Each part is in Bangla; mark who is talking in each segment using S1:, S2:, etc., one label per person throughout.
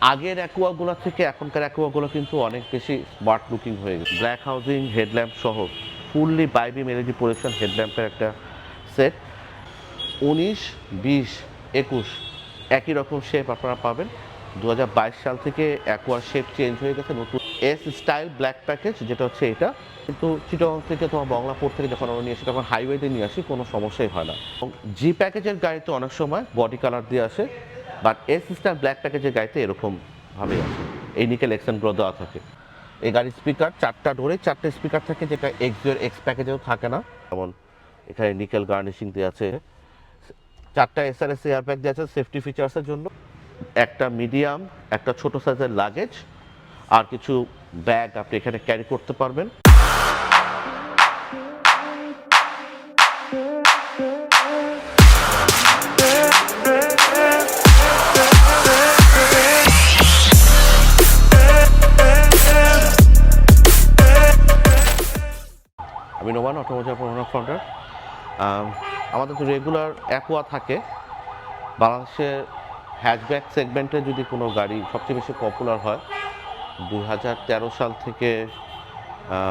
S1: আগের অ্যাকুয়াগুলো থেকে এখনকার অ্যাকুয়াগুলো কিন্তু অনেক বেশি স্মার্ট লুকিং হয়ে গেছে। ব্ল্যাক হাউজিং হেডল্যাম্প সহ ফুললি বাইবি এলইডি প্রোজেকশন হেডল্যাম্পের একটা সেট উনিশ, বিশ, একুশ, একই রকম শেপ আপনারা পাবেন। দু হাজার বাইশ সাল থেকে অ্যাকোয়ার শেপ চেঞ্জ হয়ে গেছে। নতুন এস স্টাইল ব্ল্যাক প্যাকেজ যেটা হচ্ছে এটা। কিন্তু চিটং থেকে তোমার বাংলাপুর থেকে যখন আমরা নিয়ে আসি, তখন হাইওয়েতে নিয়ে আসি, কোনো সমস্যাই হয় না। জি প্যাকেজের গাড়িতে অনেক সময় বডি কালার দিয়ে আসে। বাট এস স্টাইল ব্ল্যাক প্যাকেজের গাড়িতে এরকম ভাবে আসে এই নিকেল এক্সেনগুলো দেওয়া থাকে। এই গাড়ির স্পিকার চারটা ডোরে, চারটে স্পিকার থাকে যেটা এক্সিওর এক্স প্যাকেজেও থাকে না। যেমন এখানে নিকেল গার্নিশিং দিয়ে আছে। চারটা এসআরএস এয়ারব্যাগ দিয়ে আছে সেফটি ফিচার্সের জন্য। একটা মিডিয়াম একটা ছোট সাইজের লাগেজ আর কিছু ব্যাগ আপনি এখানে ক্যারি করতে পারবেন। অটোমোজার প্রমাণ ফাউন্ডার আমাদের তো রেগুলার অ্যাকোয়া থাকে। বাংলাদেশের হ্যাচব্যাক সেগমেন্টে যদি কোনো গাড়ি সবচেয়ে বেশি পপুলার হয়, দুই হাজার তেরো সাল থেকে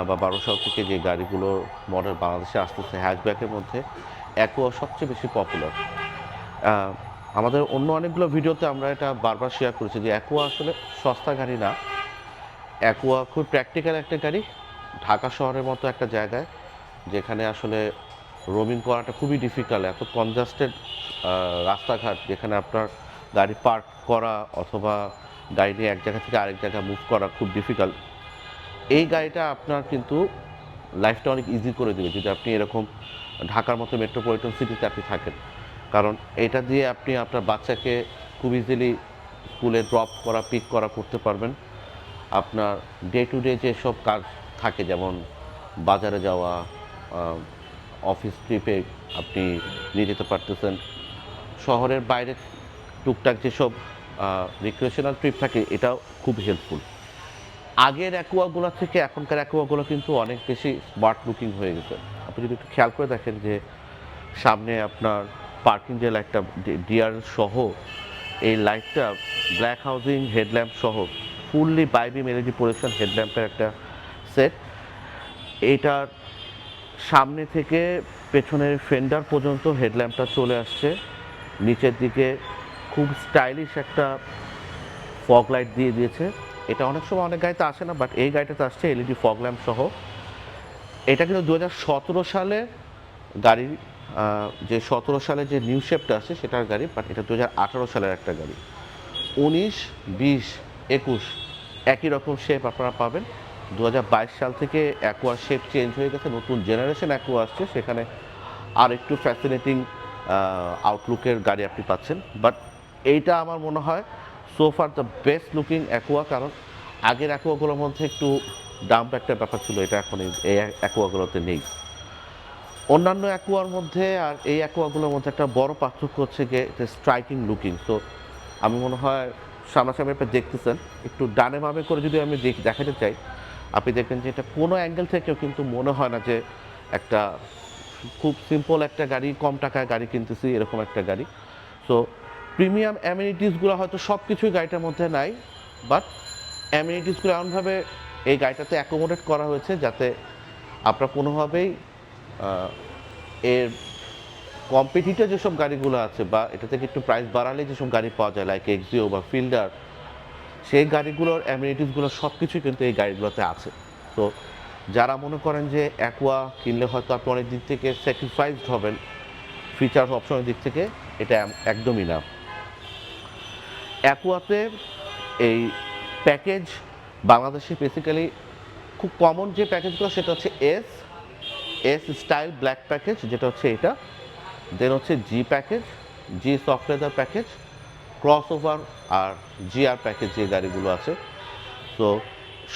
S1: বা বারো সাল থেকে যে গাড়িগুলো মডেল বাংলাদেশে আসতেছে হ্যাচব্যাকের মধ্যে অ্যাকোয়া সবচেয়ে বেশি পপুলার আমাদের অন্য অনেকগুলো ভিডিওতে আমরা এটা বারবার শেয়ার করেছি যে অ্যাকোয়া আসলে সস্তা গাড়ি না। অ্যাকোয়া খুব প্র্যাকটিক্যাল একটা গাড়ি, ঢাকা শহরের মতো একটা জায়গায়। যেখানে আসলে রোমিং করাটা খুবই ডিফিকাল্ট এত কনজাস্টেড রাস্তাঘাট যেখানে আপনার গাড়ি পার্ক করা অথবা গাড়ি নিয়ে এক জায়গা থেকে আরেক জায়গায় মুভ করা খুব ডিফিকাল্ট এই গাড়িটা আপনার কিন্তু লাইফটা অনেক ইজি করে দেবে। যদি আপনি এরকম ঢাকার মতো মেট্রোপলিটন সিটিতে আপনি থাকেন, কারণ এটা দিয়ে আপনি আপনার বাচ্চাকে খুব ইজিলি স্কুলে ড্রপ করা পিক করা করতে পারবেন। আপনার ডে টু ডে যেসব কাজ থাকে, যেমন বাজারে যাওয়া অফিস ট্রিপে আপনি নিয়ে যেতে পারতেছেন। শহরের বাইরে টুকটাক যেসব রিক্রিয়েশনাল ট্রিপ থাকে, এটাও খুব হেল্পফুল আগের অ্যাকুয়াগুলো থেকে এখনকার অ্যাকুয়াগুলো কিন্তু অনেক বেশি স্মার্ট লুকিং হয়ে গেছে। আপনি যদি একটু খেয়াল করে দেখেন যে, সামনে আপনার পার্কিং যে লাইটটা ডিয়ার সহ, এই লাইটটা ব্ল্যাক হাউজিং হেডল্যাম্প সহ ফুললি বাইবি এলইডি প্রোজেকশন হেডল্যাম্পের একটা সেট এইটার সামনে থেকে পেছনের ফেন্ডার পর্যন্ত হেডল্যাম্পটা চলে আসছে। নিচের দিকে খুব স্টাইলিশ একটা ফগ লাইট দিয়ে দিয়েছে। এটা অনেক সময় অনেক গাড়িতে আসে না বাট এই গাড়িটাতে আসছে এলইডি ফগ ল্যাম্প সহ। এটা কিন্তু দু হাজার সতেরো সালে গাড়ির যে সতেরো সালে যে নিউ শেপটা আসছে সেটার গাড়ি বাট এটা দু হাজার আঠেরো সালের একটা গাড়ি। উনিশ, বিশ, একুশ, একই রকম শেপ আপনারা পাবেন। দু হাজার বাইশ সাল থেকে অ্যাকোয়ার শেপ চেঞ্জ হয়ে গেছে, নতুন জেনারেশন অ্যাকোয়া আসছে, সেখানে আর একটু ফ্যাসিনেটিং আউটলুকের গাড়ি আপনি পাচ্ছেন। বাট এইটা আমার মনে হয় সোফার দ্য বেস্ট লুকিং অ্যাকোয়া কারণ আগের অ্যাকোয়াগুলোর মধ্যে একটু ডাম্প একটা ব্যাপার ছিল, এটা এখন এই- অ্যাকোয়াগুলোতে নেই। অন্যান্য অ্যাকোয়ার মধ্যে আর এই অ্যাকোয়াগুলোর মধ্যে একটা বড় পার্থক্য হচ্ছে গিয়ে এটা স্ট্রাইকিং লুকিং তো আমি মনে হয় সামনাসামনি আপনি দেখতেছেন, একটু ডানে বামে করে যদি আমি দেখ- দেখাতে চাই আপনি দেখবেন যে এটা কোনো অ্যাঙ্গেল থেকেও কিন্তু মনে হয় না যে একটা খুব সিম্পল একটা গাড়ি, কম টাকায় গাড়ি কিনতেছি, এরকম একটা গাড়ি। সো প্রিমিয়াম অ্যামিনিটিসগুলো হয়তো সব কিছুই গাড়িটার মধ্যে নাই বাট অ্যামিনিটিসগুলো এমনভাবে এই গাড়িটাতে অ্যাকোমোডেট করা হয়েছে যাতে আপনার কোনোভাবেই এর কম্পিটিটর যেসব গাড়িগুলো আছে বা এটা থেকে একটু প্রাইস বাড়ালে যেসব গাড়ি পাওয়া যায় লাইক এক্সিও বা ফিল্ডার সেই গাড়িগুলোর অ্যামিনিটিসগুলো সব কিছুই কিন্তু এই গাড়িগুলোতে আছে। তো যারা মনে করেন যে অ্যাকোয়া কিনলে হয়তো আপনি অনেক দিক থেকে স্যাক্রিফাইসড হবেন ফিচার অপশনের দিক থেকে এটা একদমই না। অ্যাকোয়াতে এই প্যাকেজ বাংলাদেশে বেসিক্যালি খুব কমন যে প্যাকেজগুলো সেটা হচ্ছে S S style black package যেটা হচ্ছে এটা দেন হচ্ছে G package G software package crossover আর জিআর প্যাকেজ যে গাড়িগুলো আছে। তো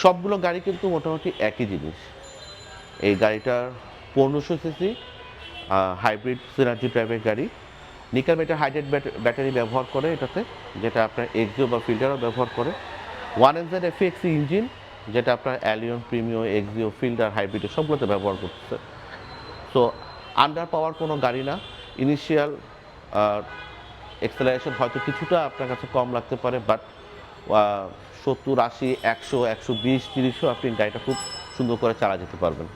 S1: সবগুলো গাড়ি কিন্তু মোটামুটি একই জিনিস। এই গাড়িটার পনেরোশো সিসি হাইব্রিড সিনার্জি ড্রাইভের গাড়ি। নিকেল মেটার হাইড্রেট ব্যাটারি ব্যবহার করে এটাতে, যেটা আপনার এক্সিও বা ফিল্টারও ব্যবহার করে। ওয়ান এনজেড এফএক্সি ইঞ্জিন যেটা আপনার Allion Premio Axio Fielder hybrid সবগুলোতে ব্যবহার করতেছে। সো আন্ডার পাওয়ার কোনো গাড়ি না। ইনিশিয়াল এক্সেলারেশন হয়তো কিছুটা আপনার কাছে কম লাগতে পারে বাট সত্তর, আশি, একশো একশো বিশ, তিরিশও আপনি গাড়িটা খুব সুন্দর করে চালা যেতে পারবেন।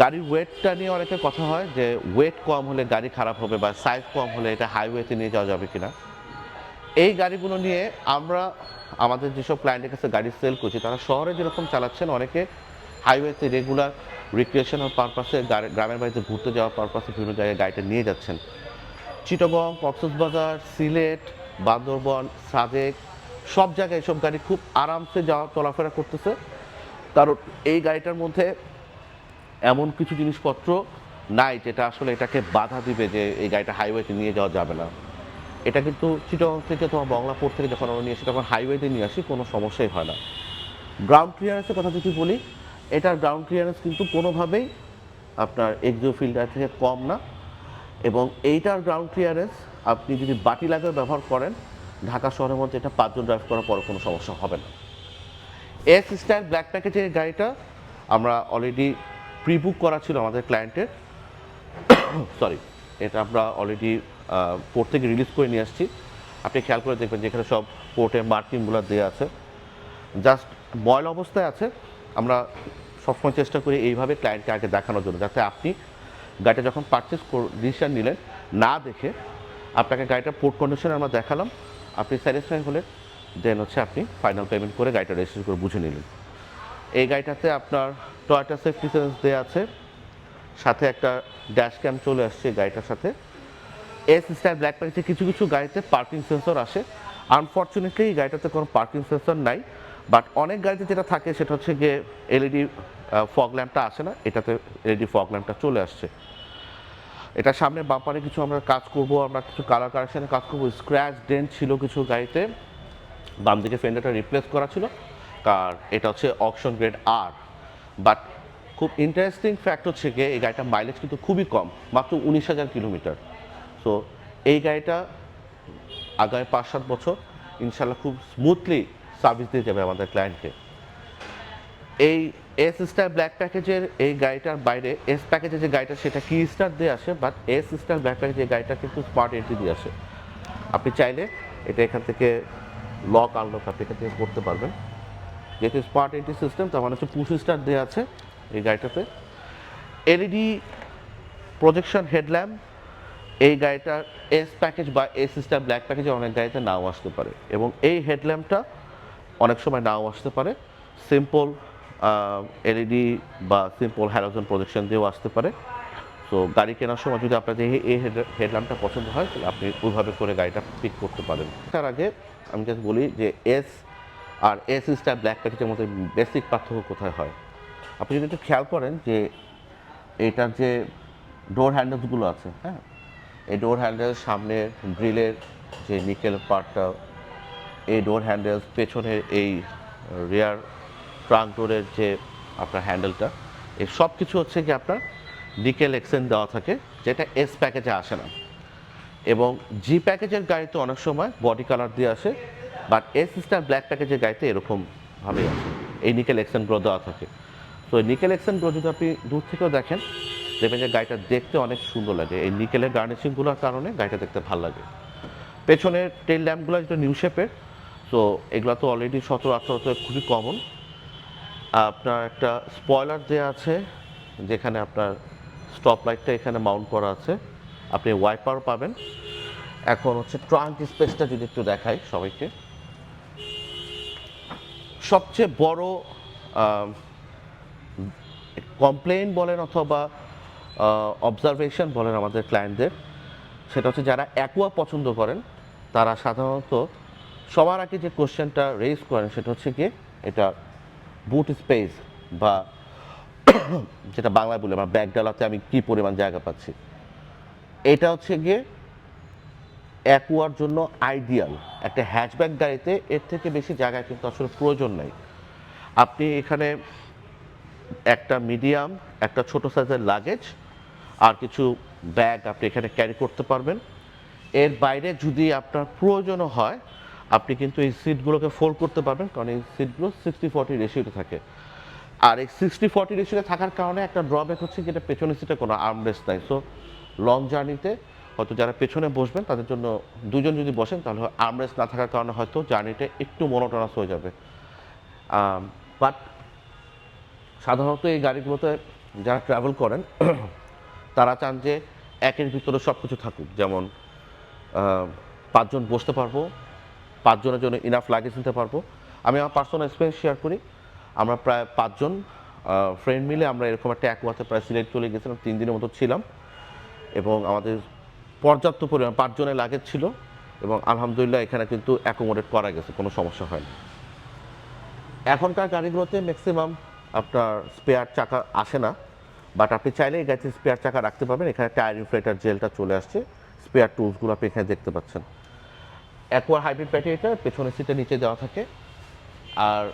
S1: গাড়ির ওয়েটটা নিয়ে অনেকের কথা হয় যে ওয়েট কম হলে গাড়ি খারাপ হবে বা সাইজ কম হলে এটা হাইওয়েতে নিয়ে যাওয়া যাবে কিনা। এই গাড়িগুলো নিয়ে আমরা, আমাদের যেসব ক্লায়েন্টের কাছে গাড়ি সেল করছি, তারা শহরে যেরকম চালাচ্ছেন, অনেকে হাইওয়েতে রেগুলার রিক্রিয়েশনাল পারপাসে গ্রামের বাড়িতে ঘুরতে যাওয়ার পারপাসে বিভিন্ন জায়গায় গাড়িটা নিয়ে যাচ্ছেন। চিটগং কক্সবাজার, সিলেট, বান্দরবন, সাজেক, সব জায়গায় এসব গাড়ি খুব আরামসে যাওয়া, চলাফেরা করতেছে। কারণ এই গাড়িটার মধ্যে এমন কিছু জিনিসপত্র নাই যেটা আসলে এটাকে বাধা দিবে যে এই গাড়িটা হাইওয়েতে নিয়ে যাওয়া যাবে না। এটা কিন্তু চিটগং থেকে তোমার বংলাপুর থেকে যখন আমরা নিয়ে আসি, তখন হাইওয়েতে নিয়ে আসি, কোনো সমস্যাই হয় না। গ্রাউন্ড ক্লিয়ারেন্সের কথা যদি বলি, এটার গ্রাউন্ড ক্লিয়ারেন্স কিন্তু কোনোভাবেই আপনার এক্সিও ফিল্টার থেকে কম না। এবং এইটার গ্রাউন্ড ক্লিয়ারেন্স আপনি যদি বাটি লাগার ব্যবহার করেন, ঢাকা শহরের মধ্যে এটা পাঁচজন ড্রাইভ করার পর কোনো সমস্যা হবে না। এস স্টাইল ব্ল্যাক প্যাকেজের গাড়িটা আমরা অলরেডি প্রি বুক করা ছিল আমাদের ক্লায়েন্টের সরি এটা আমরা অলরেডি পোর্ট থেকে রিলিজ করে নিয়ে আসছি। আপনি খেয়াল করে দেখবেন যেখানে সব পোর্টে মার্কিংগুলো দেওয়া আছে। জাস্ট বয়ল অবস্থায় আছে। আমরা সবসময় চেষ্টা করি এইভাবে ক্লায়েন্টকে আগে দেখানোর জন্য, যাতে আপনি গাড়িটা যখন পারচেস ডিসিশন নিলেন, না দেখে আপনাকে গাড়িটা পোর্ট কন্ডিশনে আমরা দেখালাম, আপনি স্যাটিসফাই হলে দেন হচ্ছে আপনি ফাইনাল পেমেন্ট করে গাড়িটা রেজিস্ট্রেশন করে বুঝে নিলেন। এই গাড়িটাতে আপনার টয়টা সেফটি সেন্স দেওয়া আছে, সাথে একটা ড্যাশ ক্যাম চলে আসছে গাড়িটার সাথে। এস স্টাইল ব্ল্যাক প্যাকেজে কিছু কিছু গাড়িতে পার্কিং সেন্সর আসে। আনফর্চুনেটলি এই গাড়িটাতে কোনো পার্কিং সেন্সর নাই। বাট অনেক গাড়িতে যেটা থাকে, সেটা হচ্ছে গিয়ে এলইডি ফগ ল্যাম্পটা আসে না, এটাতে এলইডি ফগ ল্যাম্পটা চলে আসছে। এটা সামনে বাম্পারে কিছু আমরা কাজ করব, আমরা কিছু কালার কারেকশনে কাজ করব। স্ক্র্যাচ ডেন্ট ছিল কিছু গাড়িতে, বাম দিকে ফেন্ডারটা রিপ্লেস করা ছিল। কার এটা হচ্ছে অকশন গ্রেড আর বাট খুব ইন্টারেস্টিং ফ্যাক্ট হচ্ছে গিয়ে, এই গাড়িটার মাইলেজ কিন্তু খুবই কম, মাত্র উনিশ হাজার কিলোমিটার। সো এই গাড়িটা আগামী পাঁচ সাত বছর, ইনশাল্লাহ খুব স্মুথলি সার্ভিস দিয়ে যাবে আমাদের ক্লায়েন্টকে এই এস স্টার ব্ল্যাক প্যাকেজের এই গাড়িটার বাইরে এস প্যাকেজের যে গাড়িটা, সেটা কি স্টার দিয়ে আসে? বাট এস স্টার ব্ল্যাক প্যাকেজের গাড়িটা কিন্তু স্মার্ট এন্ট্রি দিয়ে আসে। আপনি চাইলে এটা এখান থেকে লক আনলক আপনি এখান থেকে করতে পারবেন। যেহেতু স্মার্ট এন্ট্রি সিস্টেম তার মানে হচ্ছে পুশ স্টার দেওয়া আছে এই গাড়িটাতে। এলইডি প্রজেকশন হেডল্যাম্প এই গাড়িটার এস প্যাকেজ বা এস স্টার ব্ল্যাক প্যাকেজে অনেক গাড়িতে নাও আসতে পারে। এবং এই হেডল্যাম্পটা অনেক সময় নাও আসতে পারে। সিম্পল এলইডি বা সিম্পল হ্যালোজন প্রজেকশন দিয়েও আসতে পারে। সো গাড়ি কেনার সময় যদি আপনাদের এই- এই হেডল্যাম্পটা পছন্দ হয়, তাহলে আপনি ওইভাবে করে গাড়িটা পিক করতে পারেন। তার আগে আমি জাস্ট বলি যে এস আর এস স্টার ব্ল্যাক প্যাকেজের মধ্যে বেসিক পার্থক্য কোথায় হয়? আপনি যদি একটু খেয়াল করেন যে এটার যে ডোর হ্যান্ডেলসগুলো আছে হ্যাঁ? এই ডোর হ্যান্ডেল সামনে গ্রিলের যে নিকেল পার্টটা এই ডোর হ্যান্ডেল পেছনের এই রেয়ার ট্রাঙ্ক ডোরের যে আপনার হ্যান্ডেলটা এই সব কিছু হচ্ছে কি আপনার নিকেল এক্সেন দেওয়া থাকে, যেটা এস প্যাকেজে আসে না। এবং জি প্যাকেজের গাড়িতে অনেক সময় বডি কালার দিয়ে আসে বাট এস স্টার ব্ল্যাক প্যাকেজের গাড়িতে এরকমভাবেই আসে। এই নিকেল এক্সেনগুলো দেওয়া থাকে। তো নিকেল এক্সেনগুলো যদি আপনি দূর থেকেও দেখেন, দেখবেন যে গাড়িটা দেখতে অনেক সুন্দর লাগে। এই নিকেলের গার্নিশিংগুলোর কারণে গাড়িটা দেখতে ভালো লাগে। পেছনের টেল ল্যাম্পগুলো যেটা নিউ শেপের তো এগুলো তো অলরেডি সতেরো, আঠারো খুবই কমন আপনার একটা স্পয়লার দেওয়া আছে, যেখানে আপনার স্টপ লাইটটা এখানে মাউন্ট করা আছে। আপনি ওয়াইপার পাবেন। এখন হচ্ছে ট্রাঙ্ক স্পেসটা যদি একটু দেখাই সবাইকে। সবচেয়ে বড় কমপ্লেন বলেন অথবা অবজারভেশন বলেন আমাদের ক্লায়েন্টদের সেটা হচ্ছে যারা অ্যাকোয়া পছন্দ করেন, তারা সাধারণত সবার আগে যে কোশ্চেনটা রেজ করেন সেটা হচ্ছে গিয়ে এটা বুট স্পেস বা যেটা বাংলায় বলে আমার ব্যাগ ডালাতে আমি কি পরিমাণ জায়গা পাচ্ছি। এটা হচ্ছে গিয়ে অ্যাকুয়ার জন্য আইডিয়াল একটা হ্যাচব্যাক গাড়িতে এর থেকে বেশি জায়গা কিন্তু আসলে প্রয়োজন নেই। আপনি এখানে একটা মিডিয়াম একটা ছোট সাইজের লাগেজ আর কিছু ব্যাগ আপনি এখানে ক্যারি করতে পারবেন। এর বাইরে যদি আপনার প্রয়োজনও হয় আপনি কিন্তু এই সিটগুলোকে ফোল্ড করতে পারবেন, কারণ এই সিটগুলো সিক্সটি ফর্টি রেশিওতে থাকে। আর এই সিক্সটি ফর্টি রেশিওতে থাকার কারণে একটা ড্রব্যাক হচ্ছে কি, এটা পেছনের সিটে কোনো আর্মরেস্ট নাই। সো লং জার্নিতে হয়তো যারা পেছনে বসবেন, তাদের জন্য দুজন যদি বসেন, তাহলে আর্মরেস্ট না থাকার কারণে হয়তো জার্নিটা একটু মনোটনাস হয়ে যাবে। বাট সাধারণত এই গাড়িগুলোতে যারা ট্রাভেল করেন, তারা চান যে একের ভিতরে সব কিছু থাকুক। যেমন পাঁচজন বসতে পারব পাঁচজনের জন্য ইনাফ লাগেজ নিতে পারব। আমি আমার পার্সোনাল এক্সপিরিয়েন্স শেয়ার করি। আমরা প্রায় পাঁচজন ফ্রেন্ড মিলে আমরা এরকম একটা একওয়াতে প্রায় সিলেট চলে গেছিলাম, তিন দিনের মতো ছিলাম। এবং আমাদের পর্যাপ্ত পরিমাণ পাঁচজনের লাগেজ ছিল এবং আলহামদুলিল্লাহ এখানে কিন্তু অ্যাকোমোডেট করা গেছে, কোনো সমস্যা হয়নি। এখনকার গাড়িগুলোতে ম্যাক্সিমাম আপনার স্পেয়ার চাকা আসে না। বাট আপনি চাইলে এই গাড়িতে স্পেয়ার চাকা রাখতে পারবেন। এখানে টায়ার ইনফ্লেটার জেলটা চলে আসছে। স্পেয়ার টুলসগুলো আপনি এখানে দেখতে পাচ্ছেন। অ্যাকোয়ার হাইব্রিড ব্যাটারিটা পেছনের সিটের নিচে দেওয়া থাকে। আর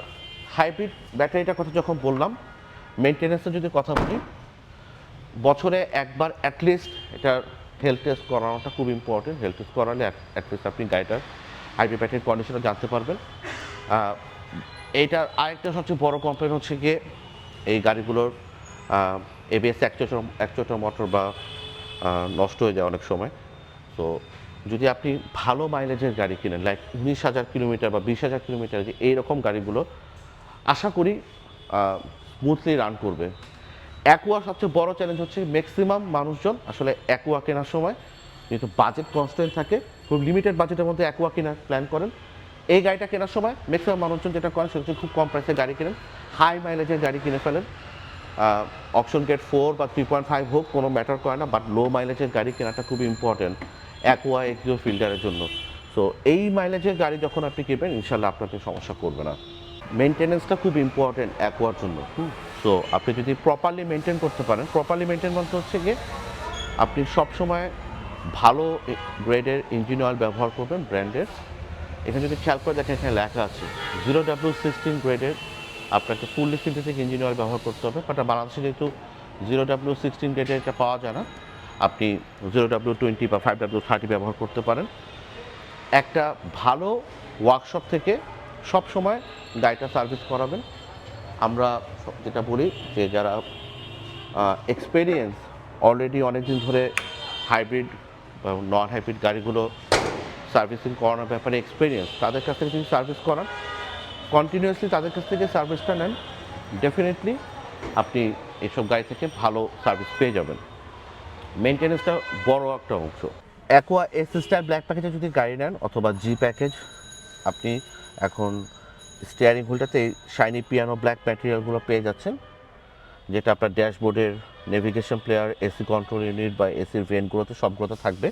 S1: হাইব্রিড ব্যাটারিটার কথা যখন বললাম মেনটেন্যান্সের যদি কথা বলি, বছরে একবার অ্যাটলিস্ট এটার হেলথ টেস্ট করানোটা খুব ইম্পর্টেন্ট হেলথ টেস্ট করালে অ্যাটলিস্ট আপনি গাড়িটার হাইব্রিড ব্যাটারির কন্ডিশনটা জানতে পারবেন। এইটার আরেকটা সবচেয়ে বড় কমপ্লেন হচ্ছে গিয়ে এই গাড়িগুলোর এবিএস অ্যাকচুয়েটর অ্যাকচুয়েটর মোটর বা নষ্ট হয়ে যায় অনেক সময়। তো যদি আপনি ভালো মাইলেজের গাড়ি কিনেন লাইক উনিশ হাজার কিলোমিটার বা বিশ হাজার কিলোমিটার যে এইরকম গাড়িগুলো, আশা করি স্মুথলি রান করবে। অ্যাকুয়া সবচেয়ে বড় চ্যালেঞ্জ হচ্ছে ম্যাক্সিমাম মানুষজন আসলে অ্যাকুয়া কেনার সময়। যেহেতু বাজেট কনস্ট্যান্ট থাকে, খুব লিমিটেড বাজেটের মধ্যে অ্যাকুয়া কেনার প্ল্যান করেন। এই গাড়িটা কেনার সময় ম্যাক্সিমাম মানুষজন যেটা করেন, সেটা হচ্ছে খুব কম প্রাইসের গাড়ি কেনেন। হাই মাইলেজের গাড়ি কিনে ফেলেন। অপশন গেট ফোর বা থ্রি পয়েন্ট ফাইভ হোক, কোনো ম্যাটার করে না বাট লো মাইলেজের গাড়ি কেনাটা খুব ইম্পর্টেন্ট অ্যাকোয়া এক্সিও ফিল্টারের জন্য। সো এই মাইলেজের গাড়ি যখন আপনি কিনবেন ইনশাল্লাহ আপনাকে সমস্যা করবে না। মেনটেনেন্সটা খুব ইম্পর্টেন্ট অ্যাকোয়ার জন্য। সো আপনি যদি প্রপারলি মেনটেন করতে পারেন প্রপারলি মেনটেন বলতে হচ্ছে গিয়ে আপনি সবসময় ভালো গ্রেডের ইঞ্জিন অয়েল ব্যবহার করবেন ব্র্যান্ডের এখানে যদি খেয়াল করে দেখেন এখানে লেখা আছে জিরো ডাব্লিউ সিক্সটিন গ্রেডের আপনাকে ফুললি সিনথেটিক ইঞ্জিন অয়েল ব্যবহার করতে হবে বাট বাংলাদেশে যেহেতু জিরো ডাব্লিউ সিক্সটিন গ্রেডের এটা পাওয়া যায় না আপনি জিরো ডাব্লিউ টোয়েন্টি বা ফাইভ ডাব্লিউ থার্টি ব্যবহার করতে পারেন। একটা ভালো ওয়ার্কশপ থেকে সব সময় গাড়িটা সার্ভিস করাবেন। আমরা যেটা বলি যে যারা এক্সপেরিয়েন্স অলরেডি অনেক দিন ধরে হাইব্রিড বা নন হাইব্রিড গাড়িগুলো সার্ভিসিং করানোর ব্যাপারে এক্সপিরিয়েন্স তাদের কাছ থেকে যদি সার্ভিস করান কন্টিনিউয়াসলি তাদের কাছ থেকে সার্ভিসটা নেন ডেফিনেটলি আপনি এসব গাড়ি থেকে ভালো সার্ভিস পেয়ে যাবেন। মেনটেন্যান্সটা বড় একটা অংশ। অ্যাকোয়া এস স্টার ব্ল্যাক প্যাকেজে যদি গাড়ি নেন অথবা জি প্যাকেজ আপনি এখন স্টিয়ারিং হুইলটাতে শাইনি পিয়ানো ব্ল্যাক ম্যাটেরিয়ালগুলো পেয়ে যাচ্ছেন, যেটা আপনার ড্যাশবোর্ডের navigation player AC control unit বা এসির ভেনগুলোতে সবগুলোতে থাকবে।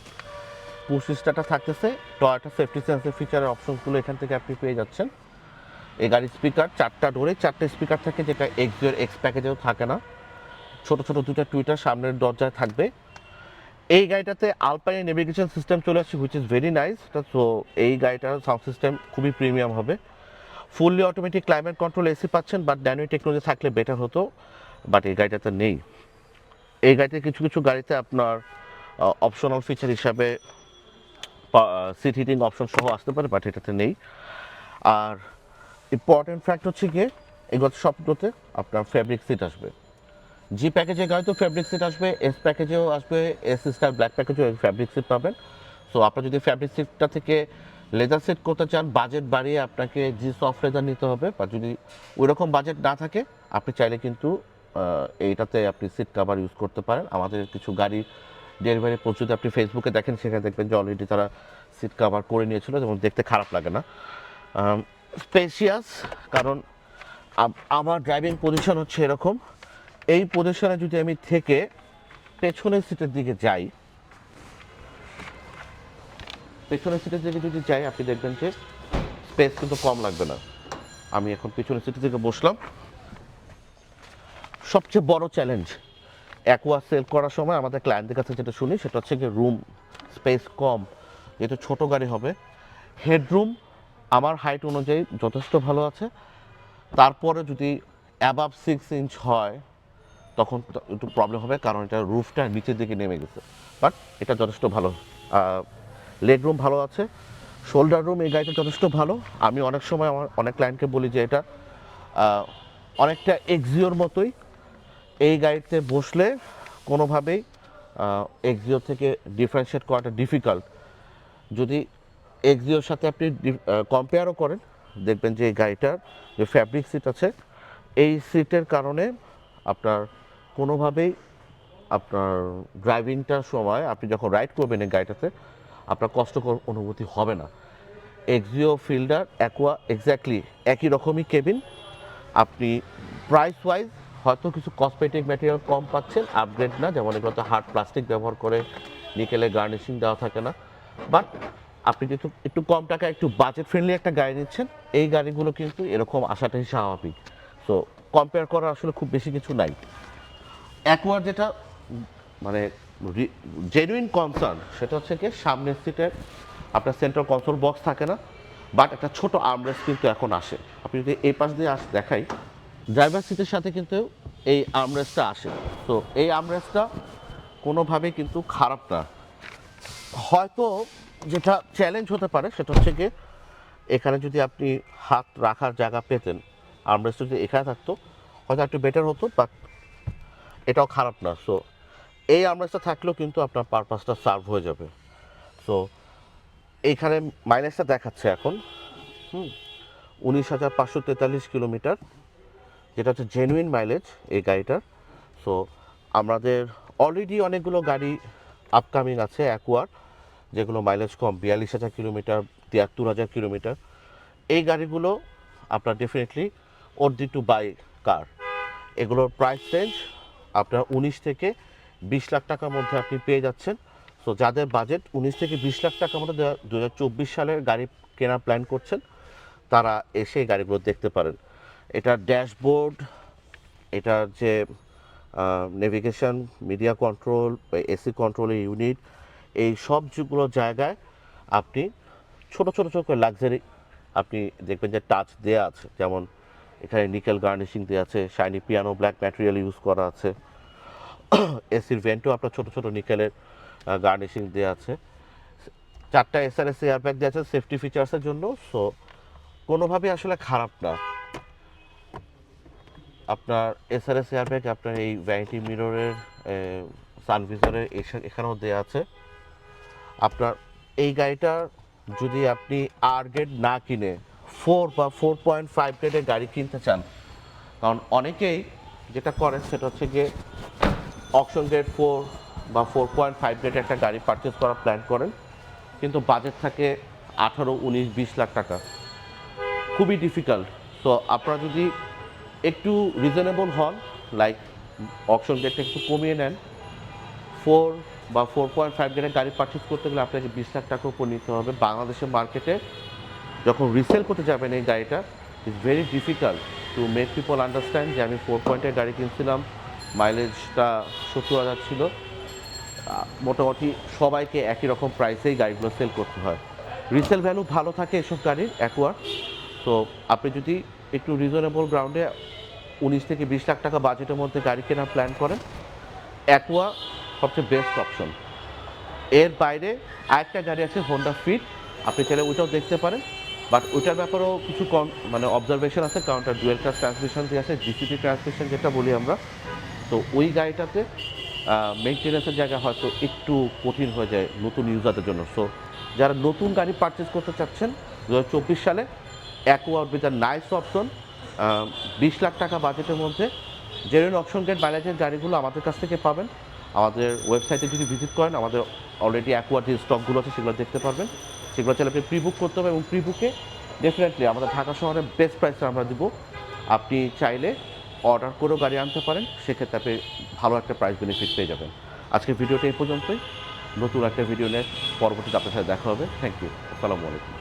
S1: পুশ স্টারটা থাকতেছে টয়টা সেফটি সেন্সর ফিচারের অপশনগুলো এখান থেকে আপনি পেয়ে যাচ্ছেন। এই গাড়ির স্পিকার চারটা ডোরে চারটে স্পিকার থাকে যেটা এক্সিওর এক্স প্যাকেজেও থাকে না। ছোট ছোট দুটো টুইটার সামনের দরজায় থাকবে। এই গাড়িটাতে আলপাইন নেভিগেশন সিস্টেম চলে আসছে হুইচ ইজ ভেরি নাইস তো এই গাড়িটার সাউন্ড সিস্টেম খুবই প্রিমিয়াম হবে। Fully automatic climate control AC পাচ্ছেন বাট ড্যানুই টেকনোলজি থাকলে বেটার হতো বাট এই গাড়িটাতে নেই। এই গাড়িতে কিছু কিছু গাড়িতে আপনার অপশনাল ফিচার হিসাবে সিট হিটিং অপশন সহ আসতে পারে বাট এটাতে নেই। আর ইম্পর্টেন্ট ফ্যাক্ট হচ্ছে গিয়ে এগুলো সবগুলোতে আপনার ফ্যাব্রিক সিট আসবে। জি প্যাকেজে গাড়ি তো ফ্যাব্রিক সিট আসবে এস প্যাকেজেও আসবে এস স্টার ব্ল্যাক প্যাকেজেও ফ্যাব্রিক সিট পাবেন। সো আপনার যদি ফ্যাব্রিক সিটটা থেকে লেদার সেট করতে চান বাজেট বাড়িয়ে আপনাকে জি সফট লেদার নিতে হবে বা যদি ওইরকম বাজেট না থাকে, আপনি চাইলে কিন্তু এইটাতে আপনি সিট কাভার ইউজ করতে পারেন। আমাদের কিছু গাড়ি ডেলিভারি পৌঁছে যদি আপনি ফেসবুকে দেখেন, সেখানে দেখবেন যে অলরেডি তারা সিট কাভার করে নিয়েছিল এবং দেখতে খারাপ লাগে না। স্পেশিয়াস কারণ আমার ড্রাইভিং পজিশন হচ্ছে এরকম। এই পজিশনে যদি আমি থেকে পেছনের সিটের দিকে যাই, পেছনের সিটের দিকে যদি যাই, আপনি দেখবেন যে স্পেস কিন্তু কম লাগবে না। আমি এখন পেছনের সিটের দিকে বসলাম। সবচেয়ে বড় চ্যালেঞ্জ অ্যাকোয়া সেল করার সময় আমাদের ক্লায়েন্টদের কাছে যেটা শুনি, সেটা হচ্ছে কি রুম স্পেস কম, যেহেতু ছোট গাড়ি হবে। হেডরুম আমার হাইট অনুযায়ী যথেষ্ট ভালো আছে। তারপরে যদি অ্যাবাভ সিক্স ইঞ্চ হয় তখন একটু প্রবলেম হবে, কারণ এটা রুফটা নিচের দিকে নেমে গেছে। বাট এটা যথেষ্ট ভালো। লেগ রুম ভালো আছে শোল্ডার রুম এই গাড়িটা যথেষ্ট ভালো। আমি অনেক সময় আমার অনেক ক্লায়েন্টকে বলি যে এটা অনেকটা এক্সিওর মতোই এই গাড়িতে বসলে কোনোভাবেই এক্সিও থেকে ডিফারেন্সিয়েট করাটা ডিফিকাল্ট যদি এক্সিওর সাথে আপনি কম্পেয়ারও করেন, দেখবেন যে এই গাড়িটার যে ফ্যাব্রিক সিট আছে, এই সিটের কারণে আপনার কোনোভাবেই আপনার ড্রাইভিংটার সময় আপনি যখন রাইড করবেন এই গাড়িটাতে, আপনার কষ্টকর অনুভূতি হবে না। এক্সিও ফিল্ডার অ্যাকোয়া এক্স্যাক্টলি একই রকমই কেবিন আপনি প্রাইস ওয়াইজ হয়তো কিছু কসমেটিক ম্যাটেরিয়াল কম পাচ্ছেন আপগ্রেড না, যেমন এগুলোতে হার্ড প্লাস্টিক ব্যবহার করে নিকেলে গার্নিশিং দেওয়া থাকে না। বাট আপনি যেহেতু একটু কম টাকা, একটু বাজেট ফ্রেন্ডলি একটা গাড়ি নিচ্ছেন, এই গাড়িগুলো কিন্তু এরকম আসাটাই স্বাভাবিক। সো কম্পেয়ার করা আসলে খুব বেশি কিছু নাই। অ্যাকোয়ার যেটা মানে জেনুইন কনসার্ন সেটা হচ্ছে কি সামনের সিটের আপনার সেন্ট্রাল কনসোল বক্স থাকে না বাট একটা ছোট আর্মরেস্ট কিন্তু এখন আসে। আপনি যদি এই পাশ দিয়ে আস, দেখাই ড্রাইভার সিটের সাথে কিন্তু এই আর্মরেস্টটা আসে। তো এই আর্মরেস্টটা কোনোভাবে কিন্তু খারাপ না। হয়তো যেটা চ্যালেঞ্জ হতে পারে, সেটা হচ্ছে কি এখানে যদি আপনি হাত রাখার জায়গা পেতেন আর্মরেস্ট যদি এখানে থাকতো, হয়তো একটু বেটার হতো বাট এটাও খারাপ না সো এই আর্মরেস্টটা থাকলেও কিন্তু আপনার পারপাসটা সার্ভ হয়ে যাবে। সো এইখানে মাইলেজটা দেখাচ্ছে এখন। হুম, উনিশ হাজার পাঁচশো তেতাল্লিশ কিলোমিটার, যেটা হচ্ছে জেনুইন মাইলেজ এই গাড়িটার। সো আমাদের অলরেডি অনেকগুলো গাড়ি আপকামিং আছে অ্যাকোয়ার যেগুলো মাইলেজ কম, বিয়াল্লিশ হাজার কিলোমিটার, তিয়াত্তর হাজার কিলোমিটার। এই গাড়িগুলো আপনার definitely worthy to buy car এগুলোর প্রাইস রেঞ্জ আপনার উনিশ থেকে বিশ লাখ টাকার মধ্যে আপনি পেয়ে যাচ্ছেন। সো যাদের বাজেট উনিশ থেকে বিশ লাখ টাকার মধ্যে দু হাজার চব্বিশ সালের গাড়ি কেনার প্ল্যান করছেন, তারা এসে গাড়িগুলো দেখতে পারেন। এটার ড্যাশবোর্ড, এটার যে নেভিগেশন মিডিয়া কন্ট্রোল এসি কন্ট্রোলের ইউনিট এই সব যেগুলো জায়গায় আপনি ছোট ছোট ছোট লাক্সারি আপনি দেখবেন যে টাচ দেওয়া আছে। যেমন এখানে নিকেল গার্নিশিং দেওয়া আছে shiny piano black material use করা আছে। এসির ভেন্টও আপনার ছোটো ছোটো নিকেলের গার্নিশিং দেওয়া আছে। চারটা এসআরএস এয়ারব্যাগ দেওয়া আছে সেফটি ফিচার্সের জন্য। সো কোনোভাবে আসলে খারাপ না। আপনার এসআরএস এয়ারব্যাগ আপনার এই ভ্যানিটি মিররের সানভিজরের এখানেও দেওয়া আছে। আপনার এই গাড়িটার যদি আপনি আর না কিনে ফোর বা ফোর পয়েন্ট ফাইভ গ্রেডের গাড়ি কিনতে চান, কারণ অনেকেই যেটা করেন সেটা হচ্ছে গিয়ে অকশন গ্রেড ফোর বা ফোর পয়েন্ট ফাইভ গ্রেডের একটা গাড়ি পারচেস করার প্ল্যান করেন, কিন্তু বাজেট থাকে আঠারো, উনিশ, বিশ লাখ টাকা। খুবই ডিফিকাল্ট সো আপনারা যদি একটু রিজনেবল হন লাইক অপশন গ্রেডটা একটু কমিয়ে নেন ফোর বা ফোর পয়েন্ট ফাইভ গ্রেডের গাড়ি পারচেস করতে গেলে আপনাকে বিশ লাখ টাকা উপর নিতে হবে। বাংলাদেশের মার্কেটে যখন রিসেল করতে যাবেন এই গাড়িটা it's very difficult to make people understand যে আমি ফোর পয়েন্টের গাড়ি কিনছিলাম মাইলেজটা সত্তর হাজার ছিল। মোটামুটি সবাইকে একই রকম প্রাইসেই গাড়িগুলো সেল করতে হয়। রিসেল ভ্যালু ভালো থাকে এসব গাড়ির অ্যাকোয়ার তো আপনি যদি একটু রিজনেবল গ্রাউন্ডে উনিশ থেকে বিশ লাখ টাকা বাজেটের মধ্যে গাড়ি কেনার প্ল্যান করেন অ্যাকোয়া সবচেয়ে বেস্ট অপশন এর বাইরে আরেকটা গাড়ি আছে হোন্ডা ফিট আপনি চাইলে ওইটাও দেখতে পারেন। বাট ওইটার ব্যাপারেও কিছু কম মানে অবজারভেশন আছে কারণ ওটা ডুয়েল ক্লাস ট্রান্সমিশন দিয়ে আছে ডিসিটি ট্রান্সমিশন যেটা বলি আমরা, তো ওই গাড়িটাতে মেনটেন্যান্সের জায়গা হয়তো একটু কঠিন হয়ে যায় নতুন ইউজারদের জন্য। সো যারা নতুন গাড়ি পারচেস করতে চাচ্ছেন দু হাজার চব্বিশ সালে অ্যাকোয়া আ নাইস অপশন বিশ লাখ টাকা বাজেটের মধ্যে জেনুইন অপশন গেট মাইলেজের গাড়িগুলো আমাদের কাছ থেকে পাবেন। আমাদের ওয়েবসাইটে যদি ভিজিট করেন, আমাদের অলরেডি অ্যাকোয়ার যে স্টকগুলো আছে, সেগুলো দেখতে পারবেন। সেগুলো চাইলে আপনি প্রি বুক করতে হবে এবং প্রি বুকে ডেফিনেটলি আমাদের ঢাকা শহরে বেস্ট প্রাইসটা আমরা দিব। আপনি চাইলে অর্ডার করেও গাড়ি আনতে পারেন, সেক্ষেত্রে আপনি ভালো একটা প্রাইস বেনিফিট পেয়ে যাবেন। আজকের ভিডিওটা এই পর্যন্তই। নতুন একটা ভিডিও নিয়ে পরবর্তীতে আপনার সাথে দেখা হবে। থ্যাংক ইউ আসসালামু আলাইকুম।